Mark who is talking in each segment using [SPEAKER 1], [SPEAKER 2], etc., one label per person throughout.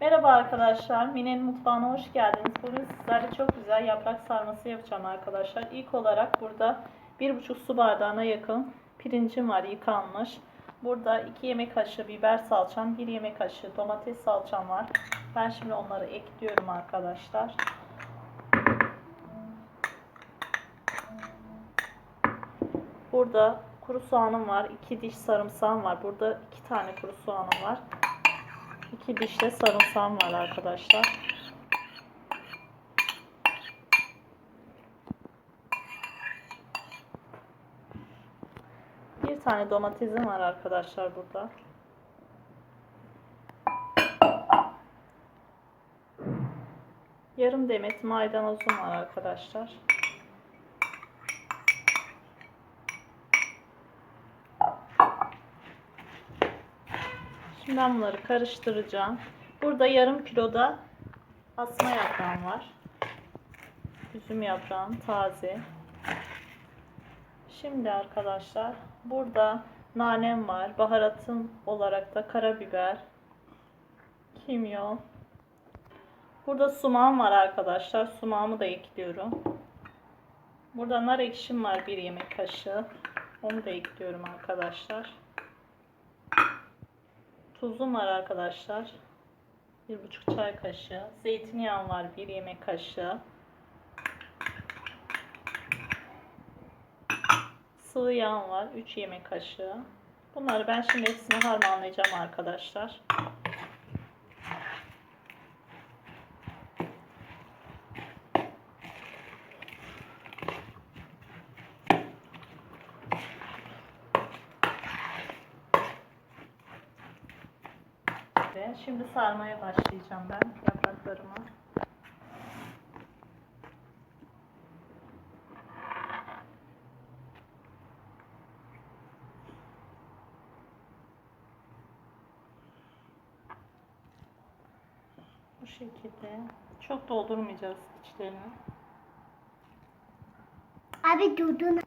[SPEAKER 1] Merhaba arkadaşlar, Mine'nin mutfağına hoş geldiniz. Bugün sizlerle çok güzel yaprak sarması yapacağım arkadaşlar. İlk olarak burada 1,5 su bardağına yakın pirincim var yıkanmış. Burada 2 yemek kaşığı biber salçam, 1 yemek kaşığı domates salçam var. Ben şimdi onları ekliyorum arkadaşlar. Burada kuru soğanım var, 2 diş sarımsağım var. Burada 2 tane kuru soğanım var. 2 diş de sarımsağım var arkadaşlar. Bir tane domatesim var arkadaşlar burada. Yarım demet maydanozum var arkadaşlar. Şimdi ben bunları karıştıracağım. Burada yarım kiloda asma yaprağım var. Üzüm yaprağım taze. Şimdi arkadaşlar burada nanem var. Baharatım olarak da karabiber, kimyon. Burada sumağım var arkadaşlar. Sumağımı da ekliyorum. Burada nar ekşim var bir yemek kaşığı. Onu da ekliyorum arkadaşlar. Tuzum var arkadaşlar. Bir buçuk çay kaşığı. Zeytinyağım var bir yemek kaşığı. Sıvı yağım var 3 yemek kaşığı. Bunları ben şimdi hepsini harmanlayacağım arkadaşlar. Şimdi sarmaya başlayacağım ben yapraklarımı. Bu şekilde. Çok doldurmayacağız içlerini.
[SPEAKER 2] Abi durdun.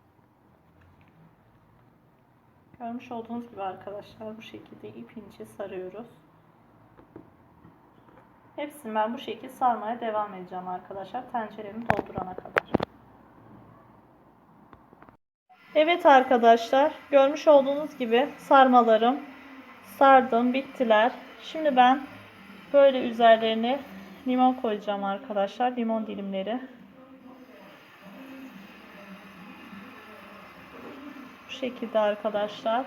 [SPEAKER 1] Görmüş olduğunuz gibi arkadaşlar bu şekilde ip ince sarıyoruz. Hepsini ben bu şekilde sarmaya devam edeceğim arkadaşlar. Tenceremi doldurana kadar. Evet arkadaşlar görmüş olduğunuz gibi sarmalarım sardım bittiler. Şimdi ben böyle üzerlerine limon koyacağım arkadaşlar. Limon dilimleri. Bu şekilde arkadaşlar.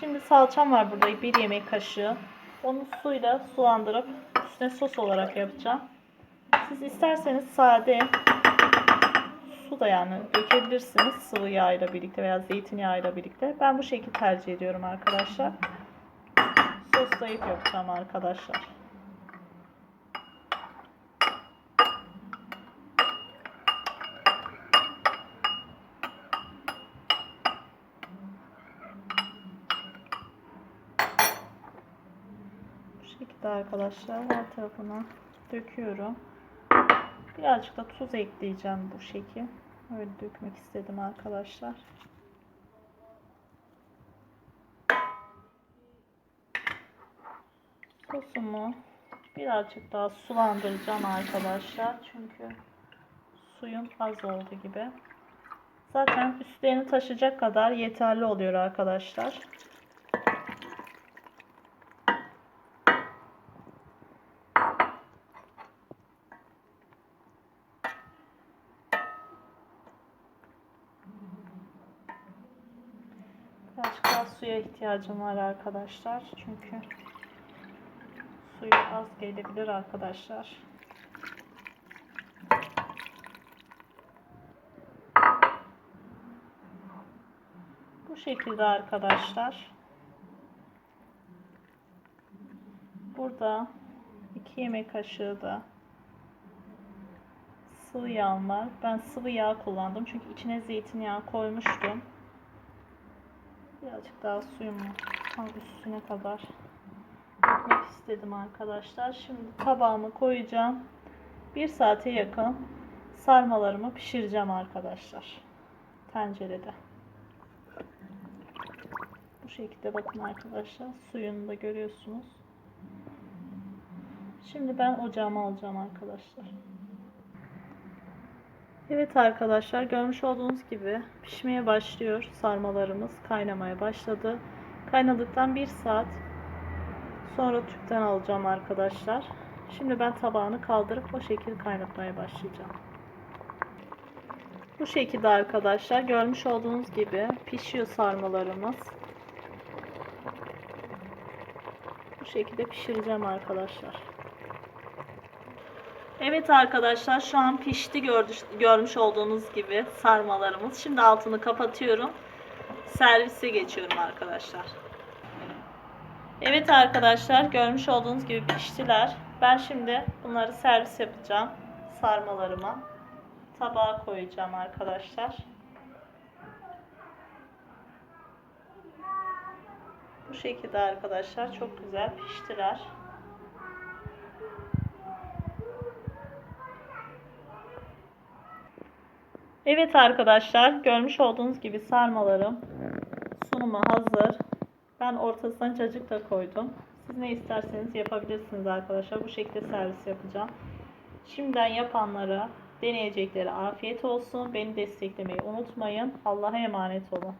[SPEAKER 1] Şimdi salçam var burada bir yemek kaşığı. Onu suyla sulandırıp üstüne sos olarak yapacağım. Siz isterseniz sade su da yani dökebilirsiniz sıvı yağ ile birlikte veya zeytinyağı ile birlikte. Ben bu şekilde tercih ediyorum arkadaşlar. Soslayıp yapacağım arkadaşlar. Şekilde arkadaşlar her tarafına döküyorum. Birazcık da tuz ekleyeceğim bu şekil. Öyle dökmek istedim arkadaşlar. Sosumu birazcık daha sulandıracağım arkadaşlar. Çünkü suyum az oldu gibi. Zaten üstlerini taşıyacak kadar yeterli oluyor arkadaşlar. Daha suya ihtiyacım var arkadaşlar. Çünkü suyu az gelebilir arkadaşlar. Bu şekilde arkadaşlar. Burada 2 yemek kaşığı da sıvı yağ var. Ben sıvı yağ kullandım çünkü içine zeytinyağı koymuştum. Birazcık daha suyumu tam üstüne kadar dökmek istedim arkadaşlar. Şimdi tabağımı koyacağım. Bir saate yakın sarmalarımı pişireceğim arkadaşlar. Tencerede. Bu şekilde bakın arkadaşlar. Suyunu da görüyorsunuz. Şimdi ben ocağıma alacağım arkadaşlar. Evet arkadaşlar görmüş olduğunuz gibi pişmeye başlıyor sarmalarımız kaynamaya başladı. Kaynadıktan bir saat sonra tüpten alacağım arkadaşlar. Şimdi ben tabağını kaldırıp o şekilde kaynatmaya başlayacağım. Bu şekilde arkadaşlar görmüş olduğunuz gibi pişiyor sarmalarımız. Bu şekilde pişireceğim arkadaşlar. Evet arkadaşlar şu an pişti gördüş, görmüş olduğunuz gibi sarmalarımız. Şimdi altını kapatıyorum. Servise geçiyorum arkadaşlar. Evet arkadaşlar görmüş olduğunuz gibi piştiler. Ben şimdi bunları servis yapacağım sarmalarıma. Tabağa koyacağım arkadaşlar. Bu şekilde arkadaşlar çok güzel piştiler. Evet arkadaşlar görmüş olduğunuz gibi sarmalarım sunuma hazır. Ben ortasına cacık da koydum. Siz ne isterseniz yapabilirsiniz arkadaşlar. Bu şekilde servis yapacağım. Şimdiden yapanlara deneyecekleri afiyet olsun. Beni desteklemeyi unutmayın. Allah'a emanet olun.